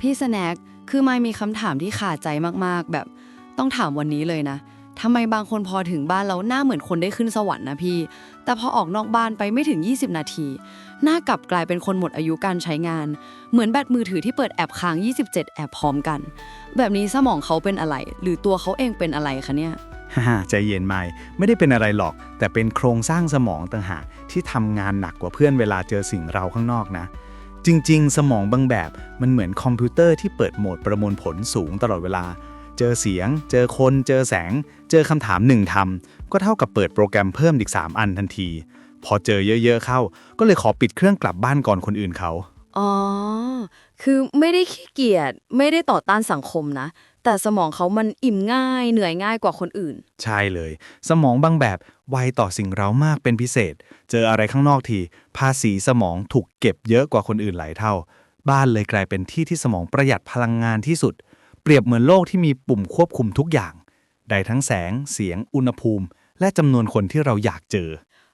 พี่สแน็คคือไม่มีคำถามที่ขาดใจมากๆ แบบต้องถามวันนี้เลยนะทำไมบางคนพอถึงบ้านแล้วหน้าเหมือนคนได้ขึ้นสวรรค์นะพี่ แต่พอออกนอกบ้านไปไม่ถึง 20 นาที หน้ากลับกลายเป็นคนหมดอายุการใช้งาน เหมือนแบตมือถือที่เปิดแอปค้าง 27 แอปพร้อมกัน แบบนี้สมองเขาเป็นอะไร หรือตัวเขาเองเป็นอะไรคะเนี่ยฮ่าๆใจเย็นไม่ไม่ได้เป็นอะไรหรอก แต่เป็นโครงสร้างสมองต่างหากที่ทำงานหนักกว่าเพื่อนเวลาเจอสิ่งเราข้างนอกนะ จริง ๆ สมองบางแบบมันเหมือนคอมพิวเตอร์ที่เปิดโหมดประมวลผลสูงตลอดเวลา เจอเสียง เจอคน เจอแสง เจอคำถามหนึ่งทำก็เท่ากับเปิดโปรแกรมเพิ่มอีก 3 อันทันที พอเจอเยอะ ๆ เข้า ก็เลยขอปิดเครื่องกลับบ้านก่อนคนอื่นเขา อ๋อ คือไม่ได้ขี้เกียจ ไม่ได้ต่อต้านสังคมนะ แต่สมองเขามันอิ่มง่ายเหนื่อยง่ายกว่าคนอื่น ใช่เลย สมองบางแบบไวต่อสิ่งเร้ามากเป็นพิเศษ เจออะไรข้างนอกที ภาษีสมองถูกเก็บเยอะกว่าคนอื่นหลายเท่า บ้านเลยกลายเป็นที่ที่สมองประหยัดพลังงานที่สุด เปรียบเหมือนโลกที่มีปุ่มควบคุมทุกอย่าง ได้ทั้งแสง เสียง อุณหภูมิ และจำนวนคนที่เราอยากเจอ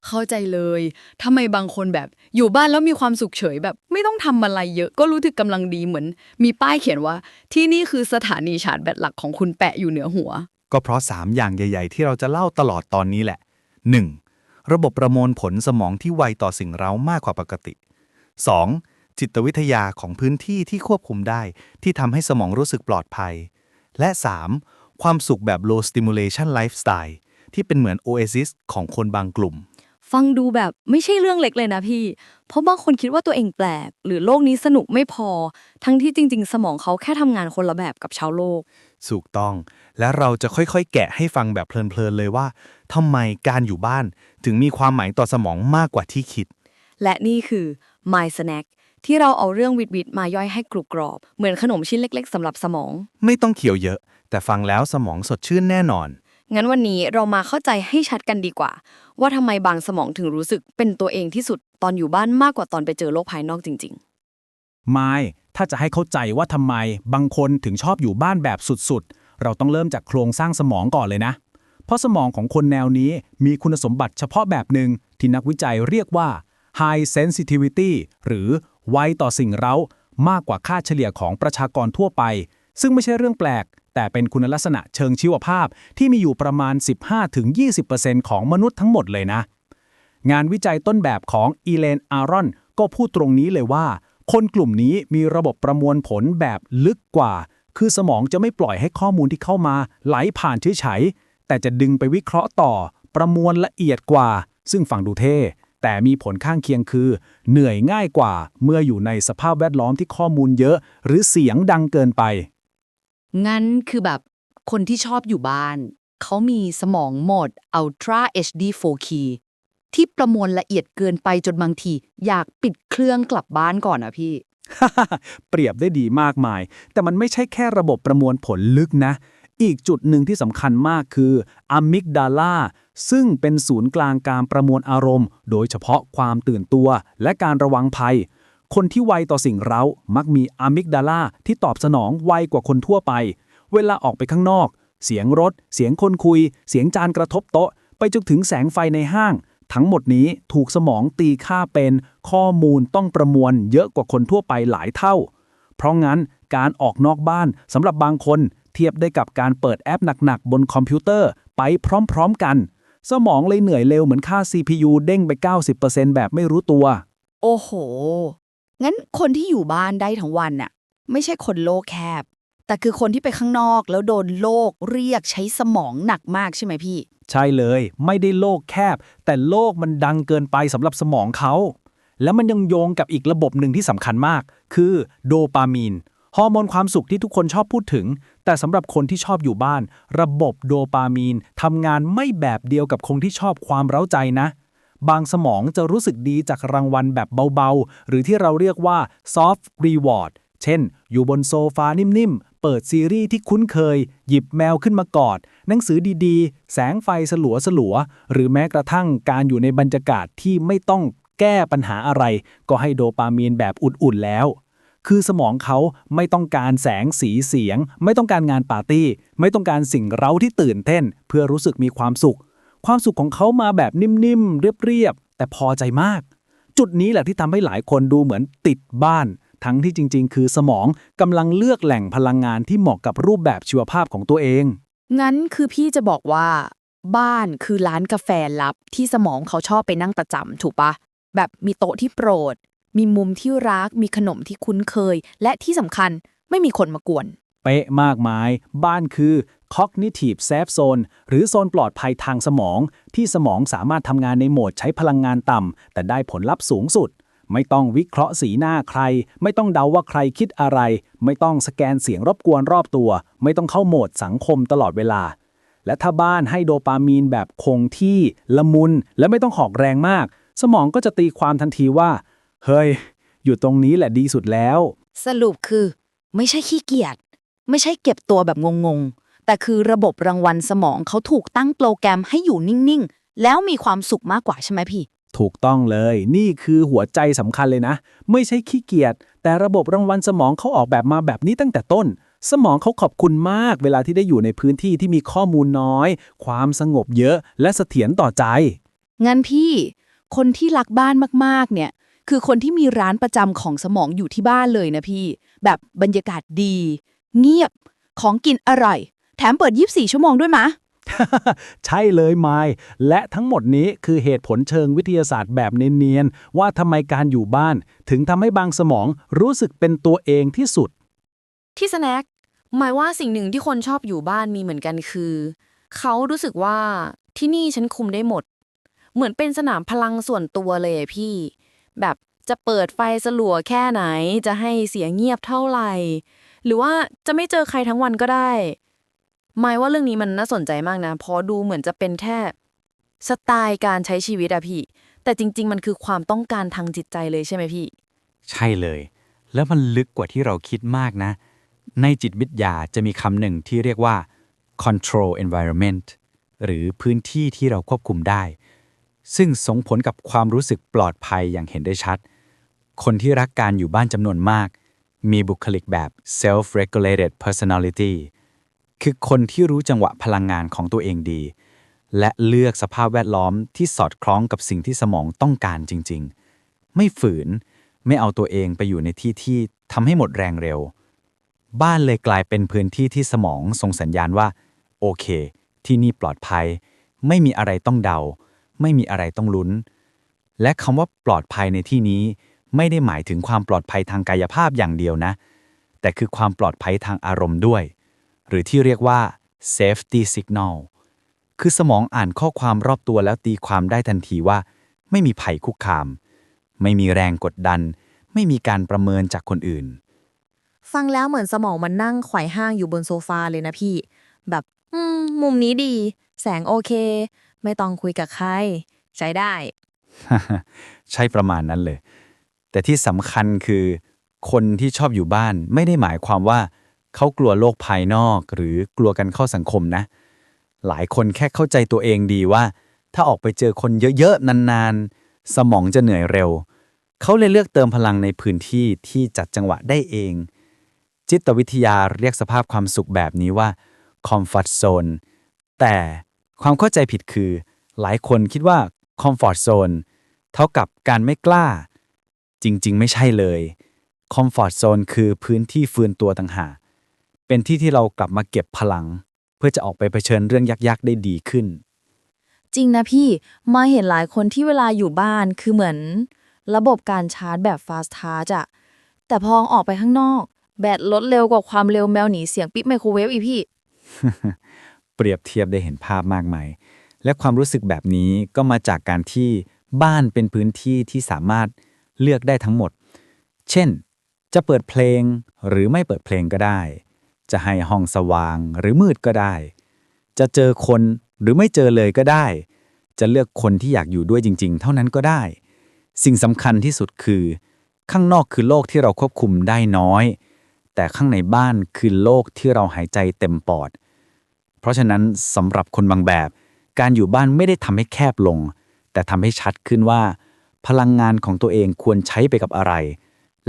เข้าใจเลยทำไมบางคนแบบ อยู่บ้านแล้วมีความสุขเฉยแบบ ไม่ต้องทำอะไรเยอะ ก็รู้สึกกำลังดีเหมือน มีป้ายเขียนว่า ที่นี่คือสถานีชาร์จแบตหลักของคุณแปะอยู่เหนือหัว ก็เพราะ 3 อย่างใหญ่ ๆ ที่เราจะเล่าตลอดตอนนี้แหละ 1. ระบบประมวลผลสมองที่ไวต่อสิ่งเร้ามากกว่าปกติ 2. จิตวิทยาของพื้นที่ที่ควบคุมได้ ที่ทำให้สมองรู้สึกปลอดภัย และ 3. ความสุขแบบ low stimulation lifestyle ที่เป็นเหมือน oasis ของคนบางกลุ่ม ฟังดูแบบไม่ใช่เรื่องเล็กเลยนะพี่ เพราะบางคนคิดว่าตัวเองแปลก หรือโลกนี้สนุกไม่พอ ทั้งที่จริง ๆ สมองเขาแค่ทำงานคนละแบบกับชาวโลก ถูกต้อง และเราจะค่อยๆ แกะให้ฟังแบบเพลินๆเลยว่าทำไมการอยู่บ้าน ถึงมีความหมายต่อสมองมากกว่าที่คิด และนี่คือ My Snack ที่เราเอาเรื่องวิดวิดมาย่อยให้กรุบกรอบ เหมือนขนมชิ้นเล็ก ๆสำหรับสมอง ไม่ต้องเคี้ยวเยอะ แต่ฟังแล้วสมองสดชื่นแน่นอน งั้นวันนี้เรามาเข้าใจให้ชัดกันดีกว่า ว่าทำไมบางสมองถึงรู้สึกเป็นตัวเองที่สุดตอนอยู่บ้านมากกว่าตอนไปเจอโลกภายนอกจริงไม่ถ้าจะให้เข้าใจว่าทำไมบางคนถึงชอบอยู่บ้านแบบสุดๆ เราต้องเริ่มจากโครงสร้างสมองก่อนเลยนะ เพราะสมองของคนแนวนี้มีคุณสมบัติเฉพาะแบบหนึ่งที่นักวิจัยเรียกว่า high sensitivity หรือไวต่อสิ่งเร้ามากกว่าค่าเฉลี่ยของประชากรทั่วไป ซึ่งไม่ใช่เรื่องแปลก แต่เป็นคุณลักษณะเชิงชีวภาพที่มีอยู่ประมาณ 15-20%ของมนุษย์ทั้งหมดเลยนะ งานวิจัยต้นแบบของอีเลน อารอน ก็พูดตรงนี้เลยว่า คนกลุ่มนี้มีระบบประมวลผลแบบลึกกว่า คือสมองจะไม่ปล่อยให้ข้อมูลที่เข้ามา ไหลผ่านเฉยๆ แต่จะดึงไปวิเคราะห์ต่อ ประมวลละเอียดกว่า ซึ่งฟังดูเท่แต่มีผลข้างเคียงคือ เหนื่อยง่ายกว่าเมื่ออยู่ในสภาพแวดล้อมที่ข้อมูลเยอะ หรือเสียงดังเกินไป งั้นคือแบบคนที่ชอบอยู่บ้าน เขามีสมองโหมด Ultra HD 4K ที่ประมวลละเอียดเกินไปจนบางที อยากปิดเครื่องกลับบ้านก่อนอะพี่ เปรียบได้ดีมากมาย แต่มันไม่ใช่แค่ระบบประมวลผลลึกนะ อีกจุดหนึ่งที่สำคัญมากคืออะมิกดาลาซึ่งเป็นศูนย์กลางการประมวลอารมณ์ โดยเฉพาะความตื่นตัวและการระวังภัย คนที่ไวต่อสิ่งเร้ามักมีอะมิกดาลาที่ตอบสนองไวกว่าคนทั่วไป เวลาออกไปข้างนอก เสียงรถ เสียงคนคุย เสียงจานกระทบโต๊ะ ไปจนถึงแสงไฟในห้าง ทั้งหมดนี้ถูกสมองตีค่าเป็น ข้อมูลต้องประมวลเยอะกว่าคนทั่วไปหลายเท่า เพราะงั้นการออกนอกบ้านสำหรับบางคนเทียบได้กับการเปิดแอปหนักๆ บนคอมพิวเตอร์ไปพร้อมๆกัน สมองเลยเหนื่อยเร็วเหมือนค่า CPU เด้งไป 90%แบบไม่รู้ตัว โอ้โห งั้นคนที่อยู่บ้านได้ทั้งวันน่ะไม่ใช่คนโลกแคบ แต่คือคนที่ไปข้างนอกแล้วโดนโลกเรียกใช้สมองหนักมากใช่ไหมพี่ ใช่เลย ไม่ได้โลกแคบ แต่โลกมันดังเกินไปสำหรับสมองเขา แล้วมันยังโยงกับอีกระบบหนึ่งที่สำคัญมาก คือโดปามีนฮอร์โมนความสุขที่ทุกคนชอบพูดถึง แต่สำหรับคนที่ชอบอยู่บ้าน ระบบโดปามีนทำงานไม่แบบเดียวกับคนที่ชอบความเร้าใจนะ บางสมองจะรู้สึกดีจากรางวัลแบบเบาๆ หรือที่เราเรียกว่า soft reward เช่น อยู่บนโซฟานิ่มๆ เปิดซีรีส์ที่คุ้นเคย หยิบแมวขึ้นมากอด หนังสือดีๆ แสงไฟสลัวสลัวๆหรือแม้กระทั่งการอยู่ในบรรยากาศที่ไม่ต้องแก้ปัญหาอะไร ก็ให้โดปามีนแบบอุ่นๆแล้ว คือสมองเขาไม่ต้องการแสงสีเสียง ไม่ต้องการงานปาร์ตี้ ไม่ต้องการสิ่งเร้าที่ตื่นเต้น เพื่อรู้สึกมีความสุข ความสุขของเขามาแบบนิ่มๆ เรียบๆ แต่พอใจมาก จุดนี้แหละที่ทำให้หลายคนดูเหมือนติดบ้าน ทั้งที่จริง ๆ คือสมองกำลังเลือกแหล่งพลังงานที่เหมาะกับรูปแบบชีวภาพของตัวเอง งั้นคือพี่จะบอกว่า บ้านคือร้านกาแฟลับที่สมองเขาชอบไปนั่งประจำถูกปะแบบมีโต๊ะที่โปรด มีมุมที่รัก มีขนมที่คุ้นเคย และที่สำคัญไม่มีคนมากวน เป๊ะมากมาย บ้านคือ cognitive safe zone หรือโซนปลอดภัยทางสมอง ที่สมองสามารถทำงานในโหมดใช้พลังงานต่ำ แต่ได้ผลลัพธ์สูงสุด ไม่ต้องวิเคราะห์สีหน้าใคร ไม่ต้องเดาว่าใครคิดอะไร ไม่ต้องสแกนเสียงรบกวนรอบตัว ไม่ต้องเข้าโหมดสังคมตลอดเวลา และถ้าบ้านให้โดปามีนแบบคงที่ ละมุน และไม่ต้องหอกแรงมาก สมองก็จะตีความทันทีว่า เฮ้ย อยู่ตรงนี้แหละดีสุดแล้ว สรุปคือ ไม่ใช่ขี้เกียจ ไม่ใช่เก็บตัวแบบงงๆ แต่คือระบบรางวัลสมองเขาถูกตั้งโปรแกรมให้อยู่นิ่งๆ แล้วมีความสุขมากกว่าใช่ไหมพี่ ถูกต้องเลย นี่คือหัวใจสำคัญเลยนะ ไม่ใช่ขี้เกียจแต่ระบบรางวัลสมองเขาออกแบบมาแบบนี้ตั้งแต่ต้น สมองเขาขอบคุณมาก เวลาที่ได้อยู่ในพื้นที่ที่มีข้อมูลน้อย ความสงบเยอะ และเสถียรต่อใจ งั้นพี่ คนที่รักบ้านมากๆ เนี่ย คือคนที่มีร้านประจำของสมองอยู่ที่บ้านเลยนะพี่ แบบบรรยากาศดี เงียบ ของกินอร่อย แถมเปิด 24 ชั่วโมงด้วยมะ ใช่เลยไมล์และทั้งหมดนี้คือเหตุผลเชิงวิทยาศาสตร์แบบเนียนๆ ว่าทำไมการอยู่บ้าน ถึงทำให้บางสมองรู้สึกเป็นตัวเองที่สุด ที่สแน็คหมายว่าสิ่งหนึ่งที่คนชอบอยู่บ้านมีเหมือนกันคือ เขารู้สึกว่าที่นี่ฉันคุมได้หมด เหมือนเป็นสนามพลังส่วนตัวเลยอะพี่ แบบจะเปิดไฟสลัวแค่ไหน จะให้เสียงเงียบเท่าไหร่ หรือว่าจะไม่เจอใครทั้งวันก็ได้หมายว่าเรื่องนี้มันน่าสนใจมากนะเพราะดูเหมือนจะเป็นแค่สไตล์การใช้ชีวิตอะพี่ แต่จริง ๆ มันคือความต้องการทางจิตใจเลยใช่ไหมพี่ ใช่เลย แล้วมันลึกกว่าที่เราคิดมากนะ ในจิตวิทยาจะมีคำหนึ่งที่เรียกว่า control environment หรือพื้นที่ที่เราควบคุมได้ ซึ่งส่งผลกับความรู้สึกปลอดภัยอย่างเห็นได้ชัด คนที่รักการอยู่บ้านจำนวนมาก มีบุคลิกแบบ self-regulated personality คือคนที่รู้จังหวะพลังงานของตัวเองดี และเลือกสภาพแวดล้อมที่สอดคล้องกับสิ่งที่สมองต้องการจริง ๆ ไม่ฝืน ไม่เอาตัวเองไปอยู่ในที่ที่ทำให้หมดแรงเร็ว บ้านเลยกลายเป็นพื้นที่ที่สมองส่งสัญญาณว่า โอเค ที่นี่ปลอดภัย ไม่มีอะไรต้องเดา ไม่มีอะไรต้องลุ้น และคำว่าปลอดภัยในที่นี้ ไม่ได้หมายถึงความปลอดภัยทางกายภาพอย่างเดียวนะ แต่คือความปลอดภัยทางอารมณ์ด้วย หรือที่เรียกว่า safety signal คือสมองอ่านข้อความรอบตัวแล้วตีความได้ทันทีว่า ไม่มีภัยคุกคาม ไม่มีแรงกดดัน ไม่มีการประเมินจากคนอื่น ฟังแล้วเหมือนสมองมันนั่งไขว่ห้างอยู่บนโซฟาเลยนะพี่ แบบอืมมุมนี้ดี แสงโอเค ไม่ต้องคุยกับใคร ใช้ได้ ใช่ประมาณนั้นเลย แต่ที่สำคัญคือคนที่ชอบอยู่บ้านไม่ได้หมายความว่าเขากลัวโลกภายนอกหรือกลัวกันเข้าสังคมนะ หลายคนแค่เข้าใจตัวเองดีว่า ถ้าออกไปเจอคนเยอะๆ นานๆ สมองจะเหนื่อยเร็ว เขาเลยเลือกเติมพลังในพื้นที่ที่จัดจังหวะได้เอง จิตวิทยาเรียกสภาพความสุขแบบนี้ว่า comfort zone แต่ความเข้าใจผิดคือ หลายคนคิดว่า comfort zone เท่ากับการไม่กล้า จริง ๆ ไม่ใช่เลย comfort zone คือพื้นที่ฟื้นตัวต่างหากเป็นที่ที่เรากลับมาเก็บพลัง เพื่อจะออกไปเผชิญเรื่องยากๆ ได้ดีขึ้น จริงนะพี่มาเห็นหลายคนที่เวลาอยู่บ้านคือเหมือน ระบบการชาร์จแบบ fast charge อะแต่พอออกไปข้างนอก แบตลดเร็วกว่าความเร็วแมวหนีเสียงปิ๊บไมโครเวฟอีกพี่ เปรียบเทียบได้เห็นภาพมากมาย และความรู้สึกแบบนี้ก็มาจากการที่บ้านเป็นพื้นที่ที่สามารถ เลือกได้ทั้งหมด เช่น จะเปิดเพลงหรือไม่เปิดเพลงก็ได้ จะให้ห้องสว่างหรือมืดก็ได้ จะเจอคนหรือไม่เจอเลยก็ได้ จะเลือกคนที่อยากอยู่ด้วยจริง ๆ เท่านั้นก็ได้ สิ่งสำคัญที่สุดคือ ข้างนอกคือโลกที่เราควบคุมได้น้อย แต่ข้างในบ้านคือโลกที่เราหายใจเต็มปอด เพราะฉะนั้นสำหรับคนบางแบบ การอยู่บ้านไม่ได้ทำให้แคบลง แต่ทำให้ชัดขึ้นว่า พลังงานของตัวเองควรใช้ไปกับอะไร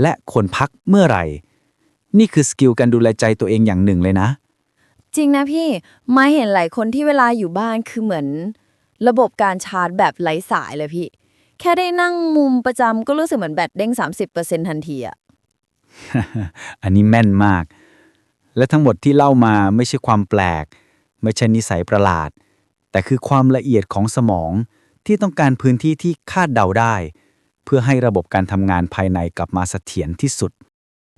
และควรพักเมื่อไหร่ นี่คือสกิลการดูแลใจตัวเองอย่างหนึ่งเลยนะ จริงนะพี่มาเห็นหลายคนที่เวลาอยู่บ้านคือเหมือน ระบบการชาร์จแบบไร้สายเลยพี่ แค่ได้นั่งมุมประจำก็รู้สึกเหมือนแบตเด้ง 30%ทันทีอะอันนี้แม่นมาก และทั้งหมดที่เล่ามาไม่ใช่ความแปลก ไม่ใช่นิสัยประหลาด แต่คือความละเอียดของสมอง ที่ต้องการพื้นที่ที่คาดเดาได้ เพื่อให้ระบบการทำงานภายในกลับมาเสถียรที่สุด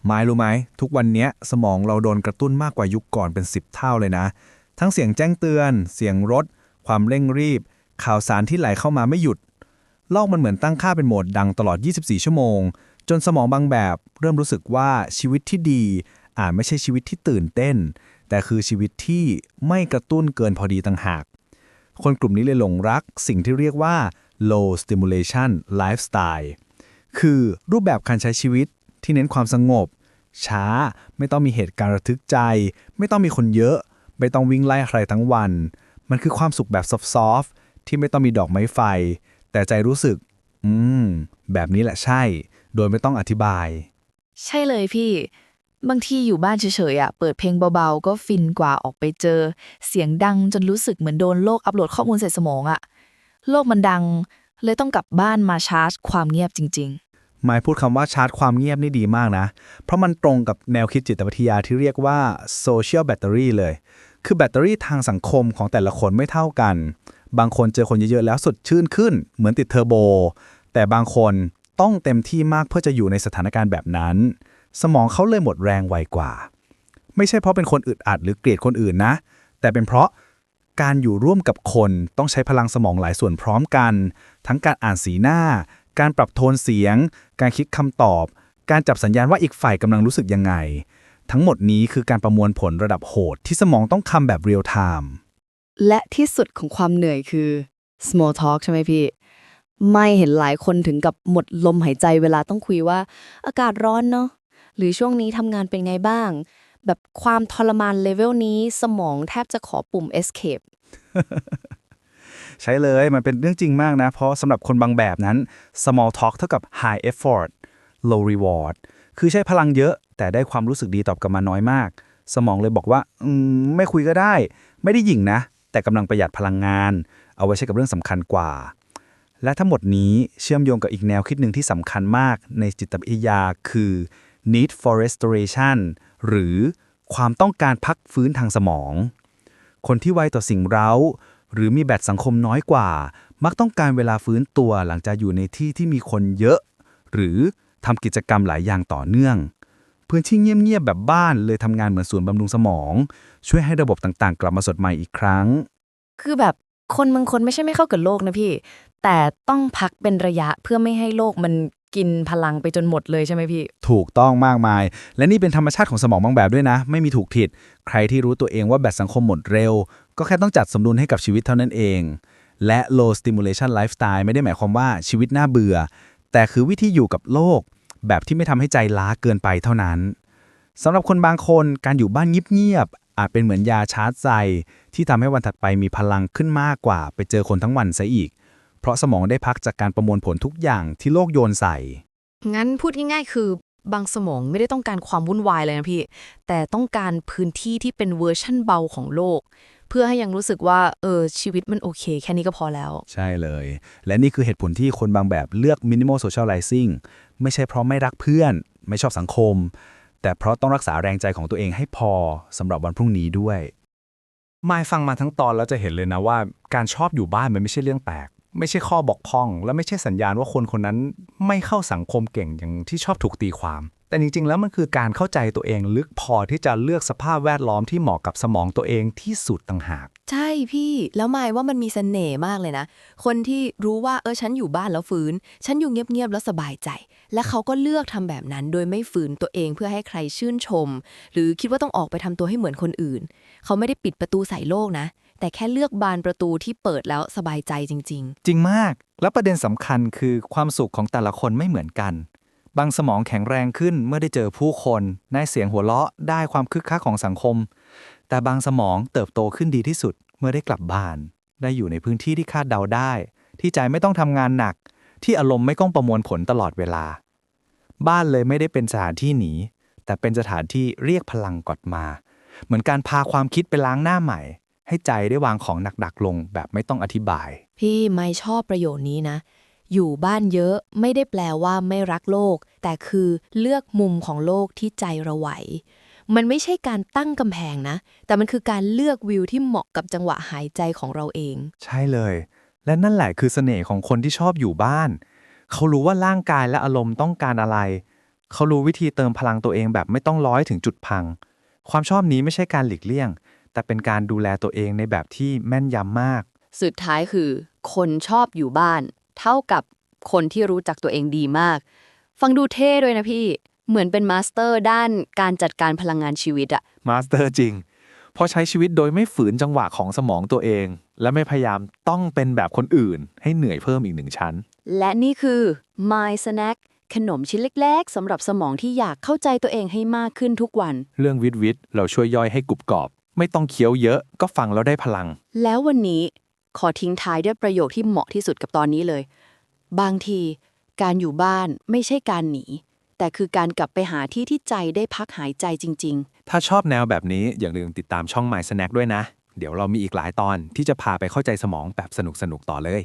ไม้รู้ไหม ทุกวันเนี้ยสมองเราโดนกระตุ้นมากกว่ายุคก่อนเป็น 10 เท่าเลยนะ ทั้งเสียงแจ้งเตือน เสียงรถ ความเร่งรีบ ข่าวสารที่ไหลเข้ามาไม่หยุดโลกมันเหมือนตั้งค่าเป็นโหมดดังตลอด 24 ชั่วโมง จนสมองบางแบบ เริ่มรู้สึกว่าชีวิตที่ดี อาจไม่ใช่ชีวิตที่ตื่นเต้น แต่คือชีวิตที่ไม่กระตุ้นเกินพอดีต่างหาก คนกลุ่มนี้เลยหลงรักสิ่งที่เรียกว่า low stimulation lifestyle คือรูปแบบการใช้ชีวิตที่เน้นความสงบ ช้า ไม่ต้องมีเหตุการณ์ระทึกใจ ไม่ต้องมีคนเยอะ ไม่ต้องวิ่งไล่ใครทั้งวัน มันคือความสุขแบบซอฟต์ๆที่ไม่ต้องมีดอกไม้ไฟ แต่ใจรู้สึก อืม แบบนี้แหละใช่ โดยไม่ต้องอธิบาย ใช่เลยพี่ บางทีอยู่บ้านเฉยๆอะเปิดเพลงเบาๆ ก็ฟินกว่าออกไปเจอ เสียงดังจนรู้สึกเหมือนโดนโลกอัปโหลดข้อมูลใส่สมองอะ โลกมันดัง เลยต้องกลับบ้านมาชาร์จความเงียบจริง ๆหมายพูดคำว่าชาร์จความเงียบนี่ดีมากนะ เพราะมันตรงกับแนวคิดจิตวิทยาที่เรียกว่า social battery เลย คือแบตเตอรี่ทางสังคมของแต่ละคนไม่เท่ากัน บางคนเจอคนเยอะๆแล้วสดชื่นขึ้น เหมือนติดเทอร์โบ แต่บางคนต้องเต็มที่มากเพื่อจะอยู่ในสถานการณ์แบบนั้น สมองเขาเลยหมดแรงไวกว่า ไม่ใช่เพราะเป็นคนอึดอัดหรือเกลียดคนอื่นนะ แต่เป็นเพราะการอยู่ร่วมกับคนต้องใช้พลังสมองหลายส่วนพร้อมกัน ทั้งการอ่านสีหน้า การปรับโทนเสียง การคิดคำตอบ การจับสัญญาณว่าอีกฝ่ายกำลังรู้สึกยังไง ทั้งหมดนี้คือการประมวลผลระดับโหดที่สมองต้องคำแบบเรียลไทม์และที่สุดของความเหนื่อยคือ small talk ใช่ไหมพี่ ไม่เห็นหลายคนถึงกับหมดลมหายใจเวลาต้องคุยว่า อากาศร้อนเนาะ หรือช่วงนี้ทำงานเป็นไงบ้าง แบบความทรมานเลเวลนี้สมองแทบจะขอปุ่ม escape ใช่เลยมันเป็นเรื่องจริงมากนะ เพราะสำหรับคนบางแบบนั้น small talk เท่ากับ high effort low reward คือใช้พลังเยอะแต่ได้ความรู้สึกดีตอบกลับมาน้อยมาก สมองเลยบอกว่าอมไม่คุยก็ได้ ไม่ได้หยิ่งนะ แต่กำลังประหยัดพลังงาน เอาไว้ใช้กับเรื่องสำคัญกว่า และทั้งหมดนี้เชื่อมโยงกับอีกแนวคิดหนึ่งที่สำคัญมากในจิตวิทยาคือ need for restoration หรือความต้องการพักฟื้นทางสมอง คนที่ไวต่อสิ่งเร้า หรือมีแบตสังคมน้อยกว่า มักต้องการเวลาฟื้นตัวหลังจากอยู่ในที่ที่มีคนเยอะ หรือทำกิจกรรมหลายอย่างต่อเนื่อง พื้นที่เงียบๆแบบบ้านเลยทำงานเหมือนศูนย์บำรุงสมอง ช่วยให้ระบบต่างๆ กลับมาสดใหม่อีกครั้ง คือแบบคนบางคนไม่ใช่ไม่เข้ากับโลกนะพี่ แต่ต้องพักเป็นระยะเพื่อไม่ให้โลกมัน กินพลังไปจนหมดเลยใช่ไหมพี่ ถูกต้องมากมาย และนี่เป็นธรรมชาติของสมองบางแบบด้วยนะ ไม่มีถูกผิด ใครที่รู้ตัวเองว่าแบตสังคมหมดเร็ว ก็แค่ต้องจัดสมดุลให้กับชีวิตเท่านั้นเอง และ low stimulation lifestyle ไม่ได้หมายความว่าชีวิตน่าเบื่อ แต่คือวิธีอยู่กับโลก แบบที่ไม่ทำให้ใจล้าเกินไปเท่านั้นสำหรับคนบางคนการอยู่บ้านเงียบๆอาจเป็นเหมือนยาชาร์จใจที่ทำให้วันถัดไปมีพลังขึ้นมากกว่า ไปเจอคนทั้งวันซะอีก เพราะสมองได้พักจากการประมวลผลทุกอย่างที่โลกโยนใส่ งั้นพูดง่ายๆ คือบางสมองไม่ได้ต้องการความวุ่นวายเลยนะพี่ แต่ต้องการพื้นที่ที่เป็นเวอร์ชั่นเบาของโลก เพื่อให้ยังรู้สึกว่า เออ ชีวิตมันโอเค แค่นี้ก็พอแล้ว ใช่เลย และนี่คือเหตุผลที่คนบางแบบเลือก minimal socializing ไม่ใช่เพราะไม่รักเพื่อน ไม่ชอบสังคม แต่เพราะต้องรักษาแรงใจของตัวเองให้พอสำหรับวันพรุ่งนี้ด้วย มายฟังมาทั้งตอนแล้วจะเห็นเลยนะว่า การชอบอยู่บ้านมันไม่ใช่เรื่องแปลก ไม่ใช่ข้อบกพร่อง และไม่ใช่สัญญาณว่าคนคนนั้นไม่เข้าสังคมเก่งอย่างที่ชอบถูกตีความ แต่จริงๆ แล้วมันคือการเข้าใจตัวเองลึกพอที่จะเลือกสภาพแวดล้อมที่เหมาะกับสมองตัวเองที่สุดต่างหาก ใช่พี่ แล้วหมายว่ามันมีเสน่ห์มากเลยนะ คนที่รู้ว่าเออฉันอยู่บ้านแล้วฟื้น ฉันอยู่เงียบๆแล้วสบายใจ และเขาก็เลือกทำแบบนั้น โดยไม่ฝืนตัวเองเพื่อให้ใครชื่นชม หรือคิดว่าต้องออกไปทำตัวให้เหมือนคนอื่น เขาไม่ได้ปิดประตูใส่โลกนะ แต่แค่เลือกบานประตูที่เปิดแล้วสบายใจจริง จริงมาก และประเด็นสำคัญคือความสุขของแต่ละคนไม่เหมือนกัน บางสมองแข็งแรงขึ้นเมื่อได้เจอผู้คน ได้เสียงหัวเราะ ได้ความคึกคักของสังคม แต่บางสมองเติบโตขึ้นดีที่สุด เมื่อได้กลับบ้าน ได้อยู่ในพื้นที่ที่คาดเดาได้ ที่ใจไม่ต้องทำงานหนัก ที่อารมณ์ไม่ต้องประมวลผลตลอดเวลา บ้านเลยไม่ได้เป็นสถานที่หนี แต่เป็นสถานที่เรียกพลังกลับมา เหมือนการพาความคิดไปล้างหน้าใหม่ ให้ใจได้วางของหนักๆลงแบบไม่ต้องอธิบายๆพี่ไม่ชอบประโยชน์นี้นะ อยู่บ้านเยอะไม่ได้แปลว่าไม่รักโลก แต่คือเลือกมุมของโลกที่ใจเราไหว มันไม่ใช่การตั้งกำแพงนะ แต่มันคือการเลือกวิวที่เหมาะกับจังหวะหายใจของเราเอง ใช่เลย และนั่นแหละคือเสน่ห์ของคนที่ชอบอยู่บ้าน เขารู้ว่าร่างกายและอารมณ์ต้องการอะไร เขารู้วิธีเติมพลังตัวเองแบบไม่ต้องร้อยถึงจุดพัง ความชอบนี้ไม่ใช่การหลีกเลี่ยง แต่เป็นการดูแลตัวเองในแบบที่แม่นยำมาก สุดท้ายคือ คนชอบอยู่บ้าน เท่ากับคนที่รู้จักตัวเองดีมาก ฟังดูเท่ด้วยนะพี่ เหมือนเป็นมาสเตอร์ด้านการจัดการพลังงานชีวิตอะมาสเตอร์จริงเพราะใช้ชีวิตโดยไม่ฝืนจังหวะของสมองตัวเอง และไม่พยายามต้องเป็นแบบคนอื่น ให้เหนื่อยเพิ่มอีกหนึ่งชั้น และนี่คือ My Snack ขนมชิ้นเล็กๆสำหรับสมองที่อยากเข้าใจตัวเองให้มากขึ้นทุกวัน เรื่องวิทย์วิทย์เราช่วยย่อยให้กรุบกรอบ ไม่ต้องเคี้ยวเยอะก็ฟังแล้วได้พลัง แล้ววันนี้ขอทิ้งท้ายด้วยประโยคที่เหมาะที่สุดกับตอนนี้เลย บางที การอยู่บ้านไม่ใช่การหนี แต่คือการกลับไปหาที่ที่ใจได้พักหายใจจริงๆถ้าชอบแนวแบบนี้อย่าลืมติดตามช่อง My Snack ด้วยนะ เดี๋ยวเรามีอีกหลายตอนที่จะพาไปเข้าใจสมองแบบสนุกๆต่อเลย